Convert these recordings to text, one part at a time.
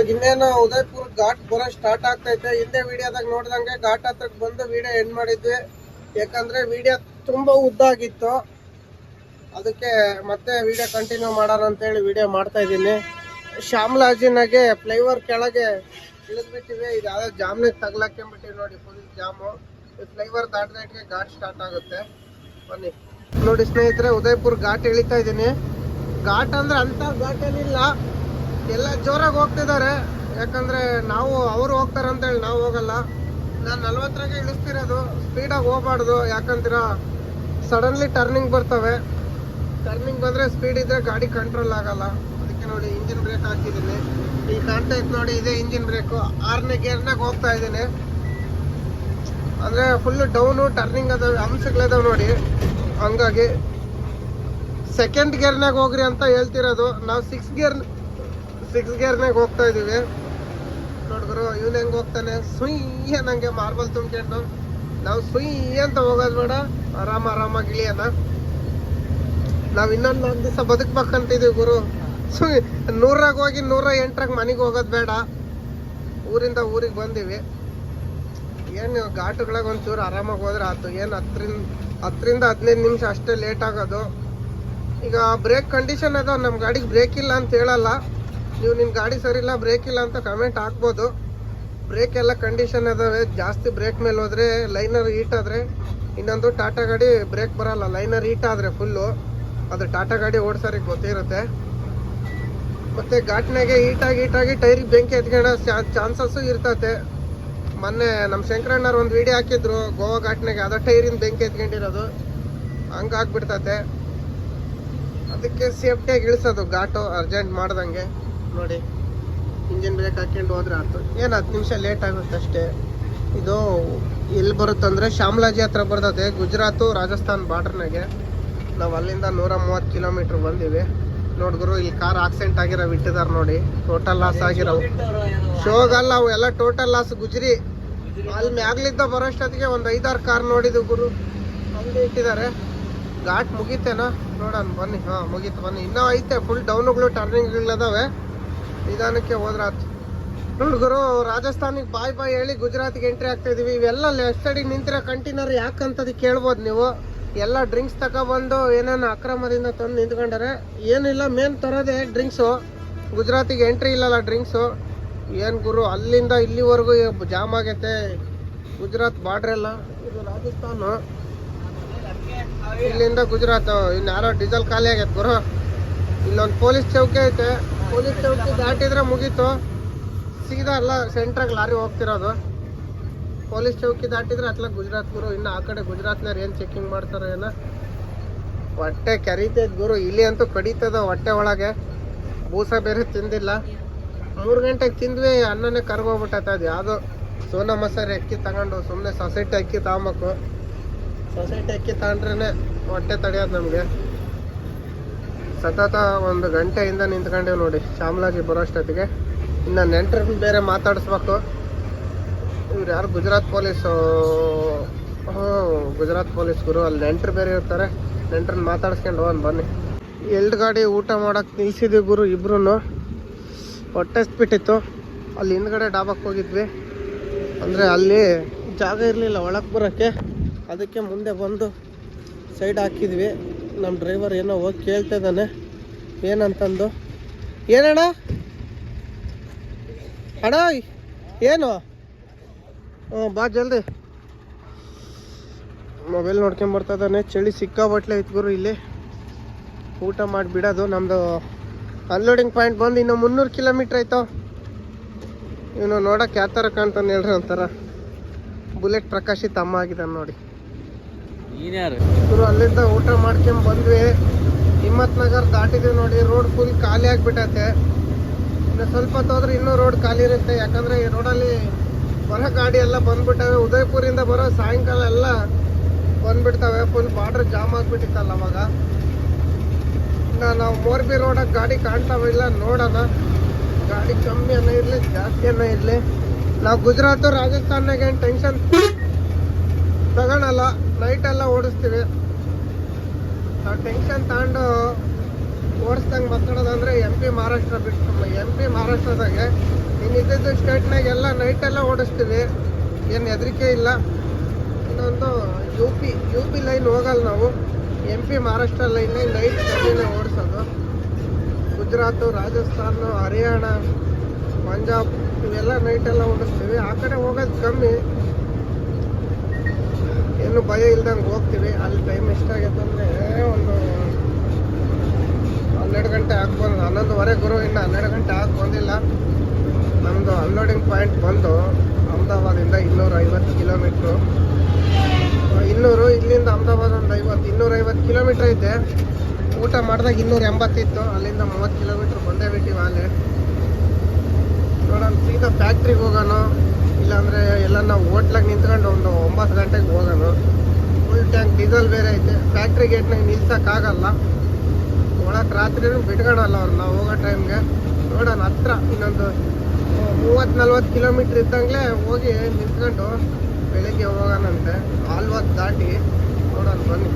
ಇವಾಗ ಇನ್ನೇನು ಉದಯ್ಪುರ್ ಘಾಟ್ ಬರ ಸ್ಟಾರ್ಟ್ ಆಗ್ತೈತೆ. ಹಿಂದೆ ವಿಡಿಯೋದಾಗ ನೋಡ್ದಂಗೆ ಘಾಟ್ ಹತ್ರಕ್ಕೆ ಬಂದು ವಿಡಿಯೋ ಎಂಡ್ ಮಾಡಿದ್ವಿ. ಯಾಕಂದ್ರೆ ವಿಡಿಯೋ ತುಂಬಾ ಉದ್ದ ಆಗಿತ್ತು. ಅದಕ್ಕೆ ಮತ್ತೆ ವಿಡಿಯೋ ಕಂಟಿನ್ಯೂ ಮಾಡೋಣ ಅಂತೇಳಿ ವಿಡಿಯೋ ಮಾಡ್ತಾ ಇದ್ದೀನಿ. ಶ್ಯಾಮ್ಲಾಜಿನಾಗೆ ಫ್ಲೈವರ್ ಕೆಳಗೆ ಇಳಿದ್ಬಿಟ್ಟಿವಿ. ಇದು ಯಾವುದೋ ಜಾಮ್ನಾಗ ತಗ್ಲಾಕೊಂಡ್ಬಿಟ್ಟಿವಿ ನೋಡಿ ಫುಲ್ ಜಾಮು. ಫ್ಲೈವರ್ ದಾಟಿದಾಟಿಗೆ ಘಾಟ್ ಸ್ಟಾರ್ಟ್ ಆಗುತ್ತೆ. ಬನ್ನಿ. ನೋಡಿ ಸ್ನೇಹಿತರೆ, ಉದಯ್ಪುರ್ ಘಾಟ್ ಇಳಿತಾ ಇದ್ದೀನಿ. ಘಾಟ್ ಅಂದ್ರೆ ಅಂತ ಘಾಟ್ ಏನಿಲ್ಲ. ಎಲ್ಲ ಜೋರಾಗಿ ಹೋಗ್ತಿದ್ದಾರೆ. ಯಾಕಂದ್ರೆ ನಾವು ಅವ್ರು ಹೋಗ್ತಾರೆ ಅಂತೇಳಿ ನಾವು ಹೋಗಲ್ಲ. ನಾನು ನಲ್ವತ್ತರಾಗೆ ಇಳಿಸ್ತಿರೋದು. ಸ್ಪೀಡಾಗಿ ಹೋಗ್ಬಾರ್ದು. ಯಾಕಂತೀರ, ಸಡನ್ಲಿ ಟರ್ನಿಂಗ್ ಬರ್ತವೆ. ಟರ್ನಿಂಗ್ ಬಂದ್ರೆ ಸ್ಪೀಡ್ ಇದ್ದರೆ ಗಾಡಿ ಕಂಟ್ರೋಲ್ ಆಗಲ್ಲ. ಅದಕ್ಕೆ ನೋಡಿ ಇಂಜಿನ್ ಬ್ರೇಕ್ ಹಾಕಿದ್ದೀನಿ. ಈಗ ಕಾಣ್ತಾ ಇತ್ತು ನೋಡಿ, ಇದೇ ಇಂಜಿನ್ ಬ್ರೇಕು. ಆರನೇ ಗೇರ್ನಾಗ ಹೋಗ್ತಾ ಇದ್ದೀನಿ. ಅಂದ್ರೆ ಫುಲ್ ಡೌನು, ಟರ್ನಿಂಗ್ ಅದಾವೆ, ಅಂಶಗಳಿದಾವೆ ನೋಡಿ. ಹಂಗಾಗಿ ಸೆಕೆಂಡ್ ಗೇರ್ನಾಗ ಹೋಗ್ರಿ ಅಂತ ಹೇಳ್ತಿರೋದು. ನಾವು ಸಿಕ್ಸ್ ಗೇರ್ ಸಿಕ್ಸ್ ಗೇರ್ನಾಗ ಹೋಗ್ತಾ ಇದೀವಿ. ನೋಡಿದ್ರು, ಇವನ್ ಹೆಂಗ್ ಹೋಗ್ತಾನೆ? ಸುಯ್ಯ ನಂಗೆ ಮಾರ್ಬಲ್ ತುಂಬಿಕೊಂಡು. ನಾವು ಸುಯ್ಯ ಅಂತ ಹೋಗೋದು ಬೇಡ ಆರಾಮ ಆರಾಮಾಗಿ ಇಳಿಯೋಣ. ನಾವ್ ಇನ್ನೊಂದು ನಾಲ್ಕು ದಿವಸ ಬದುಕ್ಬೇಕಂತಿದೀವಿ ಗುರು. ಸುಯ್, ನೂರಾಗ ಹೋಗಿ ನೂರ ಎಂಟ್ರಾಗ ಮನೆಗೆ ಹೋಗೋದು ಬೇಡ. ಊರಿಂದ ಊರಿಗೆ ಬಂದೀವಿ. ಏನು ಘಾಟುಗಳಾಗ ಒಂಚೂರು ಆರಾಮಾಗಿ ಹೋದ್ರೆ ಆಯ್ತು ಏನು ಹತ್ತರಿಂದ ಹತ್ತರಿಂದ ಹದಿನೈದು ನಿಮಿಷ ಅಷ್ಟೇ ಲೇಟ್ ಆಗೋದು. ಈಗ ಬ್ರೇಕ್ ಕಂಡೀಷನ್ ಅದ ನಮ್ಮ ಗಾಡಿಗೆ ಬ್ರೇಕ್ ಇಲ್ಲ ಅಂತ ಹೇಳಲ್ಲ. ನೀವು ನಿನ್ನ ಗಾಡಿ ಸರಿ ಇಲ್ಲ ಬ್ರೇಕ್ ಇಲ್ಲ ಅಂತ ಕಮೆಂಟ್ ಹಾಕ್ಬೋದು. ಬ್ರೇಕ್ ಎಲ್ಲ ಕಂಡೀಷನ್ ಅದಾವೆ ಜಾಸ್ತಿ ಬ್ರೇಕ್ ಮೇಲೆ ಹೋದ್ರೆ ಲೈನರ್ ಹೀಟ್ ಆದ್ರೆ, ಇನ್ನೊಂದು ಟಾಟಾ ಗಾಡಿ ಬ್ರೇಕ್ ಬರಲ್ಲ ಲೈನರ್ ಹೀಟ್ ಆದ್ರೆ ಫುಲ್ಲು ಅದು ಟಾಟಾ ಗಾಡಿ ಓಡಿಸೋರಿಗೆ ಗೊತ್ತಿರುತ್ತೆ. ಮತ್ತೆ ಘಾಟ್ನಾಗೆ ಹೀಟಾಗಿ ಹೀಟಾಗಿ ಟೈರಿಗೆ ಬೆಂಕಿ ಎತ್ಕೊಳ್ಳೋ ಚಾನ್ಸಸ್ಸು ಇರ್ತತೆ. ಮೊನ್ನೆ ನಮ್ಮ ಶಂಕರಣ್ಣವ್ರು ಒಂದು ವಿಡಿಯೋ ಹಾಕಿದ್ರು, ಗೋವಾ ಘಾಟ್ನಾಗೆ ಅದ ಟೈರಿಂದ ಬೆಂಕಿ ಎತ್ಕೊಂಡಿರೋದು. ಹಂಗಾಗ್ಬಿಡ್ತತೆ. ಅದಕ್ಕೆ ಸೇಫ್ಟಿಯಾಗಿ ಇಳಿಸೋದು ಘಾಟು ಅರ್ಜೆಂಟ್ ಮಾಡ್ದಂಗೆ. ನೋಡಿ ಇಂಜಿನ್ ಬ್ರೇಕ್ ಹಾಕ್ಕೊಂಡು ಹೋದ್ರೆ ಆಯ್ತು ಏನು ಹತ್ತು ನಿಮಿಷ ಲೇಟ್ ಆಗುತ್ತೆ ಅಷ್ಟೇ. ಇದು ಎಲ್ಲಿ ಬರುತ್ತೆ ಅಂದ್ರೆ ಶಾಮಲಾಜಿ ಹತ್ರ ಬರ್ತದೆ. ಗುಜರಾತು ರಾಜಸ್ಥಾನ್ ಬಾರ್ಡ್ರ್ನಾಗೆ ನಾವು ಅಲ್ಲಿಂದ ನೂರ ಮೂವತ್ತು ಕಿಲೋಮೀಟ್ರ್ ಬಂದೀವಿ. ನೋಡಿದ್ರು ಇಲ್ಲಿ ಕಾರ್ ಆಕ್ಸಿಡೆಂಟ್ ಆಗಿರೋ ಇಟ್ಟಿದ್ದಾರೆ ನೋಡಿ. ಟೋಟಲ್ ಲಾಸ್ ಆಗಿರೋ ಶೋಗಲ್ಲ ಅವು ಎಲ್ಲ ಟೋಟಲ್ ಲಾಸ್ ಗುಜರಿ. ಅಲ್ಲಿ ಮ್ಯಾಗ್ಲಿದ್ದ ಬರೋಷ್ಟೊತ್ತಿಗೆ ಒಂದು ಐದಾರು ಕಾರ್ ನೋಡಿದ್ವು ಗುರು. ಅಲ್ಲಿ ಇಟ್ಟಿದ್ದಾರೆ. ಘಾಟ್ ಮುಗೀತೇನಾ? ನೋಡೋಣ ಬನ್ನಿ. ಹಾಂ ಮುಗೀತು ಬನ್ನಿ. ಇನ್ನೂ ಐತೆ ಫುಲ್ ಡೌನುಗಳು ಟರ್ನಿಂಗ್ಗಳದಾವೆ ನಿಧಾನಕ್ಕೆ ಹೋದ್ರ ನೋಡಿ ಗುರು, ರಾಜಸ್ಥಾನಿಗೆ ಬಾಯ್ ಬಾಯ್ ಹೇಳಿ ಗುಜರಾತ್ಗೆ ಎಂಟ್ರಿ ಆಗ್ತಾ ಇದೀವಿ. ಇವೆಲ್ಲ ಲೆಫ್ಟ್ ಸೈಡಿಗೆ ನಿಂತಿರೋ ಕಂಟೈನರ್ ಯಾಕಂತದ್ ಕೇಳ್ಬೋದು ನೀವು. ಎಲ್ಲ ಡ್ರಿಂಕ್ಸ್ ತಗೊಬಂದು ಏನೇನು ಅಕ್ರಮದಿಂದ ತಂದು ನಿಂತ್ಕೊಂಡಾರೆ ಏನಿಲ್ಲ ಮೇನ್ ತರೋದೇ ಡ್ರಿಂಕ್ಸು ಗುಜರಾತಿಗೆ ಎಂಟ್ರಿ ಇಲ್ಲಲ್ಲ ಡ್ರಿಂಕ್ಸು ಏನು ಗುರು, ಅಲ್ಲಿಂದ ಇಲ್ಲಿವರೆಗೂ ಜಾಮ್ ಆಗೈತೆ. ಗುಜರಾತ್ ಬಾರ್ಡ್ರ್ ಎಲ್ಲ. ಇದು ರಾಜಸ್ಥಾನ. ಇಲ್ಲಿಂದ ಗುಜರಾತ್. ಇನ್ನು ಯಾರೋ ಡೀಸೆಲ್ ಖಾಲಿ ಆಗೈತೆ ಗುರು. ಇಲ್ಲೊಂದು ಪೊಲೀಸ್ ಚೌಕಿ ಐತೆ. ಪೊಲೀಸ್ ಚೌಕಿ ದಾಟಿದ್ರೆ ಮುಗೀತು. ಸೀದಾ ಅಲ್ಲ ಸೆಂಟ್ರಾಗ ಲಾರಿ ಹೋಗ್ತಿರೋದು. ಪೊಲೀಸ್ ಚೌಕಿ ದಾಟಿದ್ರೆ ಅತ್ಲ ಗುಜರಾತ್ ಗುರು ಇನ್ನು ಆ ಕಡೆ ಗುಜರಾತ್ನವ್ರು ಏನು ಚೆಕಿಂಗ್ ಮಾಡ್ತಾರೆ ಏನೋ. ಹೊಟ್ಟೆ ಕೆರೀತೈತೆ ಗುರು, ಇಲ್ಲಿ ಅಂತೂ ಕಡಿತದ ಹೊಟ್ಟೆ ಒಳಗೆ. ಬೂಸ ಬೇರೆ ತಿಂದಿಲ್ಲ. ಮೂರು ಗಂಟೆಗೆ ತಿಂದ್ವಿ, ಅನ್ನನೇ ಕರ್ಗೋಗ್ಬಿಟ್ಟೈತೆ ಅದು ಯಾವುದೋ. ಸೋನಾ ಮಸಾರಿ ಅಕ್ಕಿ ತಗೊಂಡು ಸುಮ್ಮನೆ ಸೊಸೈಟಿ ಅಕ್ಕಿ ತಗೊಬೇಕು ಸೊಸೈಟಿ ಅಕ್ಕಿ ತಗೊಂಡ್ರೆ ಹೊಟ್ಟೆ ತಡೆಯೋದು ನಮಗೆ. ಸತತ ಒಂದು ಗಂಟೆಯಿಂದ ನಿಂತ್ಕೊಂಡೇವು ನೋಡಿ. ಚಾಮಲಾಜಿ ಬರೋಷ್ಟೊತ್ತಿಗೆ ಇನ್ನು ನೆಂಟ್ರನ್ನ ಬೇರೆ ಮಾತಾಡಿಸ್ಬೇಕು. ಇವ್ರು ಯಾರು? ಗುಜರಾತ್ ಪೊಲೀಸ್ ಹ್ಞೂ ಗುಜರಾತ್ ಪೊಲೀಸ್ ಗುರು. ಅಲ್ಲಿ ನೆಂಟ್ರು ಬೇರೆ ಇರ್ತಾರೆ. ನೆಂಟ್ರನ್ನ ಮಾತಾಡ್ಸ್ಕೊಂಡು ಹೋಗೋಣ ಬನ್ನಿ. ಎಲ್ಡ್ ಗಾಡಿ ಊಟ ಮಾಡಕ್ಕೆ ನಿಲ್ಸಿದ್ವಿ ಗುರು ಇಬ್ರು ಹೊಟ್ಟೆ ಬಿಟ್ಟಿತ್ತು ಅಲ್ಲಿ ಹಿಂದ್ಗಡೆ ಡಾಬಕ್ಕೆ ಹೋಗಿದ್ವಿ. ಅಂದರೆ ಅಲ್ಲಿ ಜಾಗ ಇರಲಿಲ್ಲ ಒಳಗೆ ಬರೋಕ್ಕೆ ಅದಕ್ಕೆ ಮುಂದೆ ಬಂದು ಸೈಡ್ ಹಾಕಿದ್ವಿ. ನಮ್ಮ ಡ್ರೈವರ್ ಏನೋ ಹೋಗಿ ಕೇಳ್ತಾ ಇದ್ದಾನೆ. ಏನಂತಂದು? ಏನಣ್ಣ? ಅಣ್ಣ, ಏನು? ಹ್ಞೂ ಬಾ ಜಲ್ದಿ. ಮೊಬೈಲ್ ನೋಡ್ಕೊಂಡು ಬರ್ತಾ ಇದ್ದಾನೆ. ಚಳಿ ಸಿಕ್ಕಾಬಟ್ಲೆ ಐತ್ ಗುರು ಇಲ್ಲಿ. ಊಟ ಮಾಡಿ ಬಿಡೋದು. ನಮ್ಮದು ಅನ್ಲೋಡಿಂಗ್ ಪಾಯಿಂಟ್ ಬಂದು ಇನ್ನು ಮುನ್ನೂರು ಕಿಲೋಮೀಟ್ರ್ ಆಯ್ತು. ಇವನು ನೋಡೋಕೆ ಯಾವ ಥರ ಕಾಣ್ತಾನೆ ಹೇಳ್ರಿ ಒಂಥರ. ಬುಲೆಟ್ ಪ್ರಕಾಶಿ ತಮ್ಮ ಆಗಿದ್ದಾನೆ ನೋಡಿ. ನೀನ್ಯಾರು? ಗುರು ಅಲ್ಲಿಂದ ಊಟ ಮಾಡ್ಕೊಂಡ್ ಬಂದ್ವಿ. ಹಿಮ್ಮತ್ ನಗರ್ ದಾಟಿದ್ವಿ ನೋಡಿ ರೋಡ್ ಫುಲ್ ಖಾಲಿ ಆಗ್ಬಿಟ್ಟೈತೆ. ಇನ್ನು ಸ್ವಲ್ಪ ಹೋದ್ರೆ ಇನ್ನೂ ರೋಡ್ ಖಾಲಿ ಇರುತ್ತೆ. ಯಾಕಂದ್ರೆ ಈ ರೋಡಲ್ಲಿ ಬರೋ ಗಾಡಿ ಎಲ್ಲ ಬಂದ್ಬಿಟ್ಟವೆ. ಉದಯಪುರಿಂದ ಬರೋ ಸಾಯಂಕಾಲ ಎಲ್ಲ ಬಂದ್ಬಿಡ್ತವೆ. ಫುಲ್ ಬಾರ್ಡರ್ ಜಾಮ್ ಆಗ್ಬಿಟ್ಟಿತ್ತಲ್ಲ ಅವಾಗ. ಇನ್ನು ನಾವು ಮೋರ್ಬಿ ರೋಡಾಗ ಗಾಡಿ ಕಾಣ್ತಾವಿಲ್ಲ ನೋಡೋಣ. ಗಾಡಿ ಕಮ್ಮಿ ಅನ್ನೋ ಇರಲಿ, ಜಾಸ್ತಿ ಅನ್ನೋ ಇರಲಿ. ನಾವು ಗುಜರಾತ್ ರಾಜಸ್ಥಾನಾಗ ಏನು ಟೆನ್ಷನ್ ತಗೊಳಲ್ಲ ನೈಟ್ ಎಲ್ಲ ಓಡಿಸ್ತೀವಿ. ನಾವು ಟೆನ್ಷನ್ ತಗೊಂಡು ಓಡಿಸ್ದಂಗೆ ಮಾತಾಡೋದಂದ್ರೆ ಎಂ ಪಿ ಮಹಾರಾಷ್ಟ್ರ ಬಿಟ್ಟು ಎಂ ಪಿ ಮಹಾರಾಷ್ಟ್ರದಾಗೆ ಇನ್ನು ಇದ್ದಿದ್ದು ಸ್ಟೇಟ್ನಾಗೆಲ್ಲ ನೈಟೆಲ್ಲ ಓಡಿಸ್ತೀವಿ. ಏನು ಹೆದರಿಕೆ ಇಲ್ಲ. ಇನ್ನೊಂದು U P U P line ಹೋಗಲ್ಲ ನಾವು. ಎಂ ಪಿ ಮಹಾರಾಷ್ಟ್ರ ಲೈನ್ನೇ ನೈಟ್ ಗಾಡಿನೇ ಓಡಿಸೋದು. ಗುಜರಾತು, ರಾಜಸ್ಥಾನ, ಹರಿಯಾಣ, ಪಂಜಾಬ್, ಇವೆಲ್ಲ ನೈಟೆಲ್ಲ ಓಡಿಸ್ತೀವಿ. ಆ ಕಡೆ ಹೋಗೋದು ಕಮ್ಮಿ. ಏನು ಭಯ ಇಲ್ದಂಗೆ ಹೋಗ್ತೀವಿ. ಅಲ್ಲಿ ಟೈಮ್ ಎಷ್ಟಾಗೈತೆ ಅಂದರೆ ಒಂದು ಹನ್ನೆರಡು ಗಂಟೆ ಆಗಿ ಬಂದು ಹನ್ನೊಂದುವರೆ ಗುರು, ಇನ್ನು ಹನ್ನೆರಡು ಗಂಟೆ ಆಗಿ ಬಂದಿಲ್ಲ. ನಮ್ಮದು ಅನ್ಲೋಡಿಂಗ್ ಪಾಯಿಂಟ್ ಬಂದು ಅಹಮದಾಬಾದಿಂದ ಇನ್ನೂರ ಐವತ್ತು ಕಿಲೋಮೀಟ್ರು ಇನ್ನೂರು, ಇಲ್ಲಿಂದ ಅಹಮದಾಬಾದ್ ಒಂದು ಐವತ್ತು ಇನ್ನೂರೈವತ್ತು ಕಿಲೋಮೀಟ್ರ್ ಐತೆ ಊಟ ಮಾಡಿದಾಗ ಇನ್ನೂರ ಎಂಬತ್ತಿತ್ತು. ಅಲ್ಲಿಂದ ಮೂವತ್ತು ಕಿಲೋಮೀಟ್ರ್ ಬಂದೇ ಬಿಟ್ಟಿವಿ ಅಲ್ಲಿ. ನೋಡೋಣ ಸೀದಾ ಫ್ಯಾಕ್ಟ್ರಿಗೆ ಹೋಗೋಣ. ಇಲ್ಲಾಂದರೆ ಎಲ್ಲ ನಾವು ಹೋಟ್ಲಾಗ ನಿಂತ್ಕೊಂಡು ಒಂದು ಒಂಬತ್ತು ಗಂಟೆಗೆ ಹೋಗೋಣ ಫುಲ್ ಟ್ಯಾಂಕ್ ಡೀಸೆಲ್ ಬೇರೆ ಐತೆ. ಫ್ಯಾಕ್ಟ್ರಿ ಗೇಟ್ನಾಗ ನಿಲ್ಸೋಕ್ಕಾಗಲ್ಲ ಒಳಗೆ ರಾತ್ರಿನೂ ಬಿಟ್ಕೊಳಲ್ಲ ಅವ್ರು ನಾವು ಹೋಗೋ ಟೈಮ್ಗೆ ನೋಡೋಣ ಹತ್ರ ಇನ್ನೊಂದು ಮೂವತ್ತು ನಲ್ವತ್ತು ಕಿಲೋಮೀಟ್ರ್ ಇದ್ದಂಗೆ ಹೋಗಿ ನಿಂತ್ಕೊಂಡು ಬೆಳಗ್ಗೆ ಹೋಗೋಣಂತೆ. ಆಲ್ವತ್ತು ದಾಟಿ ನೋಡೋಣ ಬನ್ನಿ.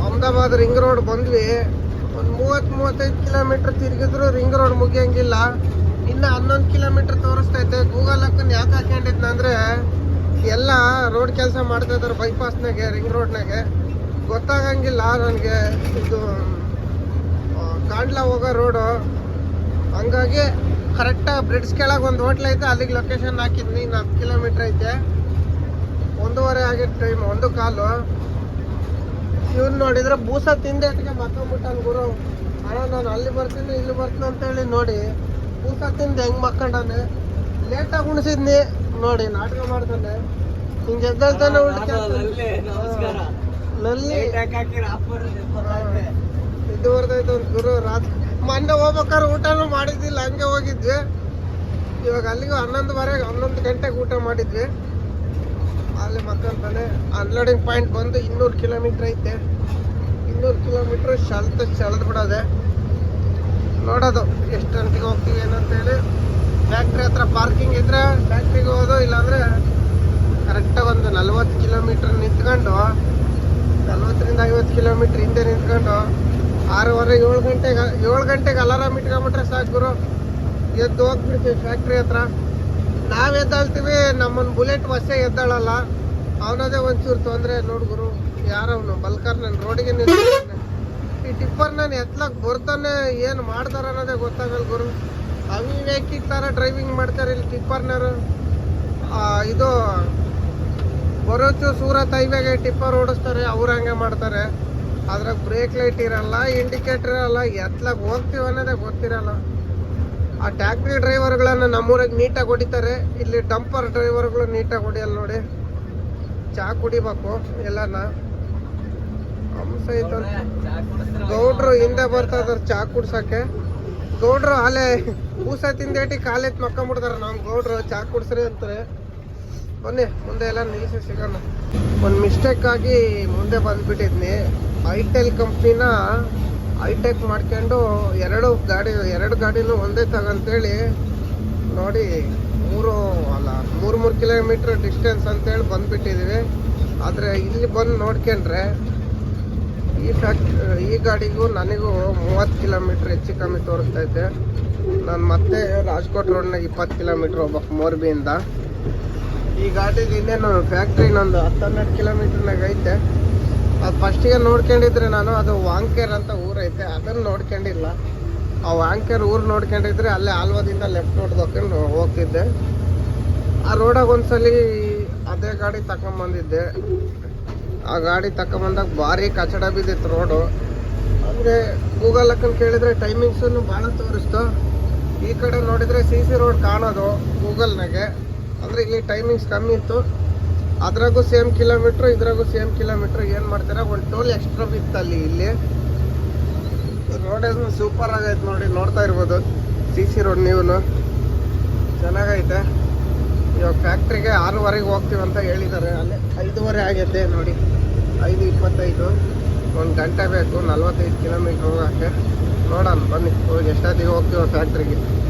ಅಹಮದಾಬಾದ್ ರಿಂಗ್ ರೋಡ್ ಬಂದ್ವಿ. ಒಂದು ಮೂವತ್ತು ಮೂವತ್ತೈದು ಕಿಲೋಮೀಟ್ರ್ ತಿರುಗಿದ್ರು ರಿಂಗ್ ರೋಡ್ ಮುಗಿಯಂಗಿಲ್ಲ. ಇನ್ನು ಹನ್ನೊಂದು ಕಿಲೋಮೀಟರ್ ತೋರಿಸ್ತಾ ಇದ್ದೆ. ಗೂಗಲ್ ಹಾಕೊಂಡು ಯಾಕೆ ಹಾಕೊಂಡಿದ್ನ ಅಂದರೆ, ಎಲ್ಲ ರೋಡ್ ಕೆಲಸ ಮಾಡ್ತಾ ಇದ್ದಾರೆ ಬೈಪಾಸ್ನಾಗೆ ರಿಂಗ್ ರೋಡ್ನಾಗೆ ಗೊತ್ತಾಗಂಗಿಲ್ಲ ನನಗೆ. ಇದು ಕಾಂಡ್ಲ ಹೋಗೋ ರೋಡು ಹಂಗಾಗಿ ಕರೆಕ್ಟಾಗಿ ಬ್ರಿಡ್ಜ್ ಕೆಳಗೆ ಒಂದು ಹೋಟ್ಲ್ ಐತೆ, ಅಲ್ಲಿಗೆ ಲೊಕೇಶನ್ ಹಾಕಿದ್ನಿ. ಇನ್ನು ಹತ್ತು ಕಿಲೋಮೀಟ್ರ್ ಐತೆ. ಒಂದೂವರೆ ಆಗಿತ್ತು ಟೈಮ್ ಒಂದು ಕಾಲು. ಇವ್ನು ನೋಡಿದ್ರೆ ಬೂಸ ತಿಂದೆ ಅದಕ್ಕೆ ಮತ್ತೊಂಬಿಟ್ಟು ಗುರು. ಅಣ್ಣ, ನಾನು ಅಲ್ಲಿ ಬರ್ತೀನಿ, ಇಲ್ಲಿ ಬರ್ತೀನಿ ಅಂತೇಳಿ ನೋಡಿ. ಬೂಸ ತಿಂದು ಹೆಂಗ್ ಮಕ್ಕಂಡಾನೆ ಲೇಟಾಗಿ ಉಣಿಸಿದ್ನಿ ನೋಡಿ ನಾಟಕ ಮಾಡ್ತಾನೆ ಹಿಂಗೆ ಎದ್ದೇಳ್ತಾನೆ ನಲ್ಲಿ ಇದು ಬರ್ತೈತೆ ಒಂದು ಗುರು ರಾತ್ರಿ ಮೊನ್ನೆ ಹೋಗ್ಬೇಕಾದ್ರೆ ಊಟನೂ ಮಾಡಿದ್ದಿಲ್ಲ ಹಂಗೆ ಹೋಗಿದ್ವಿ. ಇವಾಗ ಅಲ್ಲಿಗೂ ಹನ್ನೊಂದುವರೆಗೆ ಹನ್ನೊಂದು ಗಂಟೆಗೆ ಊಟ ಮಾಡಿದ್ವಿ. ಅಲ್ಲಿ ಮಕ್ಕಂತಾನೆ ಅನ್ಲೋಡಿಂಗ್ ಪಾಯಿಂಟ್ ಬಂದು ಇನ್ನೂರು ಕಿಲೋಮೀಟ್ರ್ ಐತೆ. ಇನ್ನೂರು ಕಿಲೋಮೀಟ್ರ್ ಶಲ್ತ ಸೆಳೆದು ಬಿಡೋದೆ. ನೋಡೋದು ಎಷ್ಟು ಗಂಟೆಗೆ ಹೋಗ್ತೀವಿ ಏನಂತೇಳಿ ಫ್ಯಾಕ್ಟ್ರಿ ಹತ್ರ ಪಾರ್ಕಿಂಗ್ ಇದ್ರೆ ಫ್ಯಾಕ್ಟ್ರಿಗೆ ಹೋಗೋದು, ಇಲ್ಲಾಂದರೆ ಕರೆಕ್ಟಾಗಿ ಒಂದು ನಲ್ವತ್ತು ಕಿಲೋಮೀಟ್ರ್ ನಿಂತ್ಕೊಂಡು, ನಲ್ವತ್ತರಿಂದ ಐವತ್ತು ಕಿಲೋಮೀಟ್ರ್ ಹಿಂದೆ ನಿಂತ್ಕೊಂಡು, ಆರೂವರೆ ಏಳು ಗಂಟೆಗೆ ಏಳು ಗಂಟೆಗೆ ಅಲಾರಾಮ್ ಇಟ್ಕೊಂಬಿಟ್ರೆ ಸಾಕು ಗುರು. ಎದ್ದು ಹೋಗ್ಬಿಡ್ತೀವಿ ಫ್ಯಾಕ್ಟ್ರಿ ಹತ್ರ. ನಾವು ಎದ್ದಾಳ್ತೀವಿ ನಮ್ಮನ್ನು ಬುಲೆಟ್ ಬಸ್ಸೇ ಎದ್ದಾಳಲ್ಲ. ಅವನದೇ ಒಂಚೂರು ತೊಂದರೆ, ನೋಡು ಗುರು. ಯಾರವನು? ಬಲ್ಕರ್ ನನ್ನ ರೋಡಿಗೆ ನಿಂತಿದ್ದಾನೆ ಈ ಟಿಪ್ಪರ್ ನಾನು ಎತ್ಲಕ್ ಬರ್ತಾನೆ, ಏನು ಮಾಡ್ತಾರ ಅನ್ನೋದೇ ಗೊತ್ತಾಗಲ್ಲ ಗುರು. ಅವಿವೇಕಿ ತರ ಡ್ರೈವಿಂಗ್ ಮಾಡ್ತಾರೆ ಇಲ್ಲಿ ಟಿಪ್ಪರ್ನರು ಇದು ಬರೋಚು ಸೂರತ್ ಹೈವೇಗೆ ಟಿಪ್ಪರ್ ಓಡಿಸ್ತಾರೆ, ಅವ್ರು ಹಂಗೆ ಮಾಡ್ತಾರೆ. ಅದ್ರಾಗ ಬ್ರೇಕ್ ಲೈಟ್ ಇರಲ್ಲ ಇಂಡಿಕೇಟರ್ ಇರಲ್ಲ ಎತ್ಲಾಗ ಹೋಗ್ತೀವಿ ಅನ್ನೋದೇ ಗೊತ್ತಿರಲ್ಲ. ಆ ಟ್ಯಾಕ್ಟ್ರಿ ಡ್ರೈವರ್ಗಳನ್ನು ನಮ್ಮೂರಾಗ ನೀಟಾಗಿ ಹೊಡಿತಾರೆ. ಇಲ್ಲಿ ಡಂಪರ್ ಡ್ರೈವರ್ಗಳು ನೀಟಾಗಿ ಹೊಡಿಯಲ್ಲ ನೋಡಿ. ಚಾ ಕುಡಿಬೇಕು ಎಲ್ಲನ ಗೌಡ್ರು ಹಿಂದೆ ಬರ್ತಾ ಇದಾರೆ, ಚಾ ಕುಡ್ಸಕ್ಕೆ. ಗೌಡ್ರು ಅಲ್ಲೇ ಕೂಸ ತಿಂದೇಟಿ ಕಾಲೆತ್ ಮಕ್ಕೊಂಬಿಡ್ತಾರೆ ನಮ್ಮ ಗೌಡ್ರು ಚಾ ಕುಡ್ಸ್ರಿ ಅಂತಾರೆ. ಬನ್ನಿ, ಮುಂದೆ ಎಲ್ಲ ನಿಲ್ಸಿ ಸಿಗೋಣ. ಒಂದು ಮಿಸ್ಟೇಕ್ ಆಗಿ ಮುಂದೆ ಬಂದ್ಬಿಟ್ಟಿದ್ನಿ. ಐಟೆಲ್ ಕಂಪ್ನಿನ ಹೈಟೆಕ್ ಮಾಡ್ಕೊಂಡು ಎರಡು ಗಾಡಿ, ಎರಡು ಗಾಡಿನೂ ಒಂದೇ ತಗಂತೇಳಿ ನೋಡಿ ಮೂರು ಅಲ್ಲ, ಮೂರು ಮೂರು ಕಿಲೋಮೀಟ್ರ್ ಡಿಸ್ಟೆನ್ಸ್ ಅಂತೇಳಿ ಬಂದ್ಬಿಟ್ಟಿದ್ದೀವಿ ಆದರೆ ಇಲ್ಲಿ ಬಂದು ನೋಡ್ಕೊಂಡ್ರೆ ಈ ಫ್ಯಾಕ್ಟ್ ಈ ಗಾಡಿಗೂ ನನಗೂ ಮೂವತ್ತು ಕಿಲೋಮೀಟ್ರ್ ಹೆಚ್ಚು ಕಮ್ಮಿ ತೋರಿಸ್ತೈತೆ ನಾನು ಮತ್ತೆ ರಾಜ್ಕೋಟ್ ರೋಡ್ನಾಗ ಇಪ್ಪತ್ತು ಕಿಲೋಮೀಟ್ರ್ ಹೋಗ್ಬೇಕು ಮೋರ್ಬಿಯಿಂದ. ಈ ಗಾಡಿದು ಇನ್ನೇನು ಫ್ಯಾಕ್ಟ್ರಿ ನಂದು ಹತ್ತು ಹನ್ನೆರಡು ಕಿಲೋಮೀಟ್ರ್ನಾಗ ಐತೆ. ಅದು ಫಸ್ಟಿಗೆ ನೋಡ್ಕೊಂಡಿದ್ರೆ ನಾನು, ಅದು ವಾಂಕೇರ್ ಅಂತ ಊರೈತೆ. ಅದನ್ನು ನೋಡ್ಕೊಂಡಿಲ್ಲ. ಆ ವಾಂಕೇರ್ ಊರು ನೋಡ್ಕೊಂಡಿದ್ರೆ ಅಲ್ಲೇ ಆಲ್ವಾದಿಂದ ಲೆಫ್ಟ್ ನೋಡ್ದಕೊಂಡು ಹೋಗ್ತಿದ್ದೆ. ಆ ರೋಡಾಗ ಒಂದ್ಸಲಿ ಅದೇ ಗಾಡಿ ತಗೊಂಬಂದಿದ್ದೆ ಆ ಗಾಡಿ ತಕೊಂಬಂದಾಗ ಭಾರಿ ಕಚಡ ಬಿದ್ದಿತ್ತು ರೋಡು. ಅಂದರೆ ಗೂಗಲ್ ಹಾಕೊಂಡು ಕೇಳಿದರೆ ಟೈಮಿಂಗ್ಸನ್ನು ಭಾಳ ತೋರಿಸ್ತು. ಈ ಕಡೆ ನೋಡಿದರೆ ಸಿ ಸಿ ರೋಡ್ ಕಾಣೋದು ಗೂಗಲ್ನಾಗೆ ಅಂದರೆ ಇಲ್ಲಿ ಟೈಮಿಂಗ್ಸ್ ಕಮ್ಮಿ ಇತ್ತು. ಅದ್ರಾಗೂ ಸೇಮ್ ಕಿಲೋಮೀಟ್ರ್ ಇದ್ರಾಗೂ ಸೇಮ್ ಕಿಲೋಮೀಟ್ರ್ ಏನು ಮಾಡ್ತಾರೆ? ಒಂದು ಟೋಲ್ ಎಕ್ಸ್ಟ್ರಾ ಬಿತ್ತು ಅಲ್ಲಿ, ಇಲ್ಲಿ. ರೋಡ್ ಸೂಪರ್ ಆಗೈತೆ ನೋಡಿ, ನೋಡ್ತಾ ಇರ್ಬೋದು. ಸಿ ಸಿ ರೋಡ್ ನೀವು ಚೆನ್ನಾಗೈತೆ. ಇವಾಗ ಫ್ಯಾಕ್ಟ್ರಿಗೆ ಆರೂವರೆಗೆ ಅಂತ ಹೇಳಿದ್ದಾರೆ. ಅಲ್ಲೇ ಐದೂವರೆ ಆಗೈತೆ ನೋಡಿ. ಐದು ಇಪ್ಪತ್ತೈದು. ಒಂದು ಗಂಟೆ ಬೇಕು ನಲ್ವತ್ತೈದು ಕಿಲೋಮೀಟ್ರ್ ಹೋಗೋಕ್ಕೆ. ನೋಡೋಣ ಬನ್ನಿ. ಹೋಗಿ ಎಷ್ಟೊತ್ತಿಗೆ ಹೋಗ್ತೀವೋ ಫ್ಯಾಕ್ಟ್ರಿಗೆ